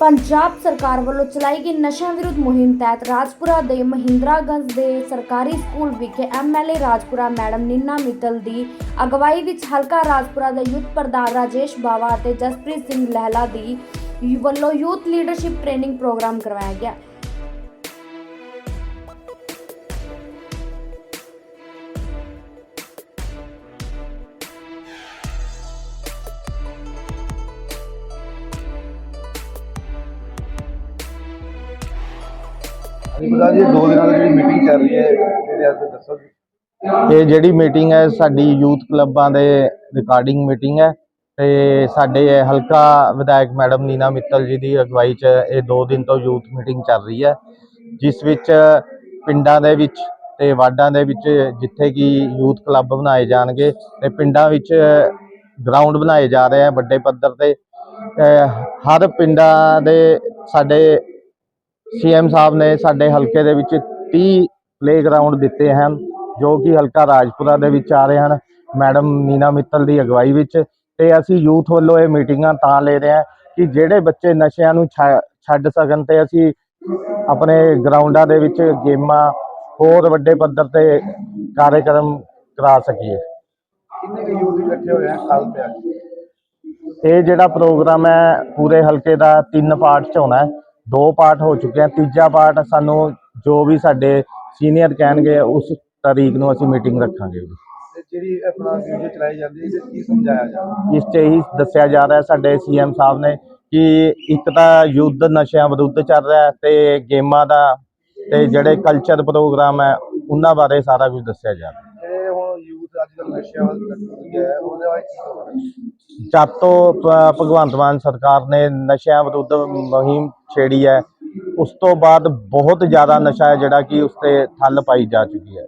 ਪੰਜਾਬ ਸਰਕਾਰ ਵੱਲੋਂ ਚਲਾਈ ਗਈ ਨਸ਼ਿਆਂ ਵਿਰੁੱਧ ਮੁਹਿੰਮ ਤਹਿਤ ਰਾਜਪੁਰਾ ਦੇ ਮਹਿੰਦਰਾਗੰਜ ਦੇ ਸਰਕਾਰੀ ਸਕੂਲ ਵਿਖੇ ਐਮਐਲਏ ਰਾਜਪੁਰਾ ਮੈਡਮ ਨੀਨਾ ਮਿੱਤਲ ਦੀ ਅਗਵਾਈ ਵਿੱਚ ਹਲਕਾ ਰਾਜਪੁਰਾ ਦੇ ਯੂਥ ਪ੍ਰਧਾਨ ਰਾਜੇਸ਼ ਬਾਵਾ ਅਤੇ ਜਸਪ੍ਰੀਤ ਸਿੰਘ ਲਹਿਲਾ ਦੀ ਵੱਲੋਂ ਯੂਥ ਲੀਡਰਸ਼ਿਪ ਟ੍ਰੇਨਿੰਗ ਪ੍ਰੋਗਰਾਮ ਕਰਵਾਇਆ ਗਿਆ। ਹਾਂਜੀ ਜੀ, ਦੋ ਦਿਨਾਂ ਦੀ ਜਿਹੜੀ ਮੀਟਿੰਗ ਚੱਲ ਰਹੀ ਹੈ, ਇਹਦੇ ਵਾਸਤੇ ਦੱਸੋ ਜੀ। ਇਹ ਜਿਹੜੀ ਮੀਟਿੰਗ ਹੈ, ਸਾਡੀ ਯੂਥ ਕਲੱਬਾਂ ਦੇ ਰਿਕਾਰਡਿੰਗ ਮੀਟਿੰਗ ਹੈ ਤੇ ਸਾਡੇ ਹਲਕਾ ਵਿਧਾਇਕ ਮੈਡਮ ਨੀਨਾ ਮਿੱਤਲ ਜੀ ਦੀ ਅਗਵਾਈ 'ਚ ਇਹ 2 ਦਿਨ ਤੋਂ ਯੂਥ ਮੀਟਿੰਗ ਚੱਲ ਰਹੀ ਹੈ, ਜਿਸ ਵਿੱਚ ਪਿੰਡਾਂ ਦੇ ਵਿੱਚ ਤੇ ਵਾਰਡਾਂ ਦੇ ਵਿੱਚ ਜਿੱਥੇ ਕਿ ਯੂਥ ਕਲੱਬ ਬਣਾਏ ਜਾਣਗੇ ਤੇ ਪਿੰਡਾਂ ਵਿੱਚ ਗਰਾਊਂਡ ਬਣਾਏ ਜਾ ਰਹੇ ਆ ਵੱਡੇ ਪੱਧਰ ਤੇ। ਹਰ ਪਿੰਡਾਂ ਦੇ ਸਾਡੇ ਸੀਐਮ ਸਾਹਿਬ ਨੇ ਸਾਡੇ ਹਲਕੇ ਦੇ ਵਿੱਚ 30 ਪਲੇਗਰਾਉਂਡ ਦਿੱਤੇ ਹਨ ਜੋ ਕਿ ਹਲਕਾ ਰਾਜਪੁਰਾ ਦੇ ਵਿੱਚ ਆ ਰਹੇ ਹਨ। ਮੈਡਮ ਨੀਨਾ ਮਿੱਤਲ ਦੀ ਅਗਵਾਈ ਵਿੱਚ ਤੇ ਅਸੀਂ ਯੂਥ ਵੱਲੋਂ ਇਹ ਮੀਟਿੰਗਾਂ ਤਾਂ ਲੈ ਰਹੇ ਹਾਂ ਕਿ ਜਿਹੜੇ ਬੱਚੇ ਨਸ਼ਿਆਂ ਨੂੰ ਛੱਡ ਸਕਣ ਤੇ ਅਸੀਂ ਆਪਣੇ ਗਰਾਊਂਡਾਂ ਦੇ ਵਿੱਚ ਗੇਮਾਂ ਹੋਰ ਵੱਡੇ ਪੱਧਰ ਤੇ ਕਾਰਜਕ੍ਰਮ ਕਰਾ ਸਕੀਏ। ਕਿੰਨੇ ਕੁ ਯੂਥ ਇਕੱਠੇ ਹੋਏ ਆ ਕੱਲ ਤੇ ਅੱਜ ਇਹ ਜਿਹੜਾ ਪ੍ਰੋਗਰਾਮ ਹੈ ਪੂਰੇ ਹਲਕੇ ਦਾ ਤਿੰਨ ਪਾਰਟ ਚ ਹੋਣਾ ਹੈ। ਦੋ ਪਾਰਟ ਹੋ ਚੁੱਕੇ ਹਨ ਤੀਜਾ ਪਾਰਟ ਸਾਨੂੰ ਜੋ ਵੀ ਸਾਡੇ ਸੀਨੀਅਰ ਕਹਿਣਗੇ ਉਸ ਤਾਰੀਖ ਨੂੰ ਅਸੀਂ ਮੀਟਿੰਗ ਰੱਖਾਂਗੇ ਜਿਹੜੀ ਆਪਣਾ ਵੀਡੀਓ ਚਲਾਈ ਜਾਂਦੀ ਹੈ ਕੀ ਸਮਝਾਇਆ ਜਾਂਦਾ ਇਸ 'ਚ ਇਹੀ ਦੱਸਿਆ ਜਾ ਰਿਹਾ ਸਾਡੇ ਸੀਐਮ ਸਾਹਿਬ ਨੇ ਕਿ ਇੱਕ ਤਾਂ ਯੁੱਧ ਨਸ਼ਿਆਂ ਵਿਰੁੱਧ ਚੱਲ ਰਿਹਾ ਤੇ ਗੇਮਾਂ ਦਾ ਤੇ ਜਿਹੜੇ ਕਲਚਰ ਪ੍ਰੋਗਰਾਮ ਹੈ ਉਹਨਾਂ ਬਾਰੇ ਸਾਰਾ ਕੁਝ ਦੱਸਿਆ ਜਾ ਰਿਹਾ। ਜਦ ਤੋਂ ਭ- ਭਗਵੰਤ ਮਾਨ ਸਰਕਾਰ ਨੇ ਨਸ਼ਿਆਂ ਵਿਰੁੱਧ ਮੁਹਿੰਮ ਛੇੜੀ ਹੈ। ਉਸ ਤੋਂ ਬਾਅਦ ਬਹੁਤ ਜ਼ਿਆਦਾ ਨਸ਼ਾ ਹੈ ਜਿਹੜਾ ਕਿ ਉਸ ਤੇ ਥੱਲ ਪਾਈ ਜਾ ਚੁੱਕੀ ਹੈ।